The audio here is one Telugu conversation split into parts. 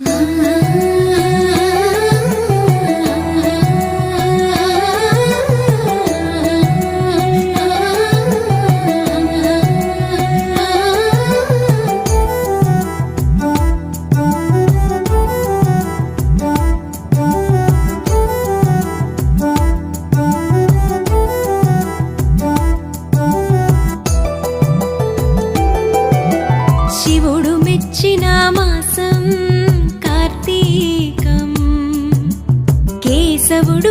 శివుడు కేశవుడు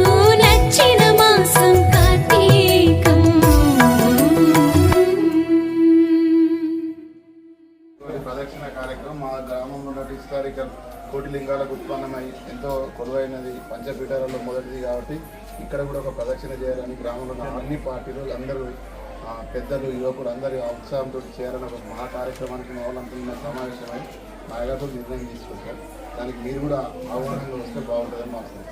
హిస్టారికల్ కోటి లింగాలకు ఉత్పన్నమై ఎంతో కొలువైనది పంచపీఠాలలో మొదటిది కాబట్టి ఇక్కడ కూడా ఒక ప్రదక్షిణ చేయాలని గ్రామంలో అన్ని పార్టీలు అందరూ పెద్దలు యువకులు అందరూ ఆ ఉత్సాహంతో చేయాలని ఒక మహా కార్యక్రమానికి మొదలంతున్న వాళ్ళంతా సమావేశమై నాయకులు నిర్ణయం తీసుకుంటారు. దానికి మీరు కూడా ఆహ్వానంగా వస్తే బాగుంటుందని మాకు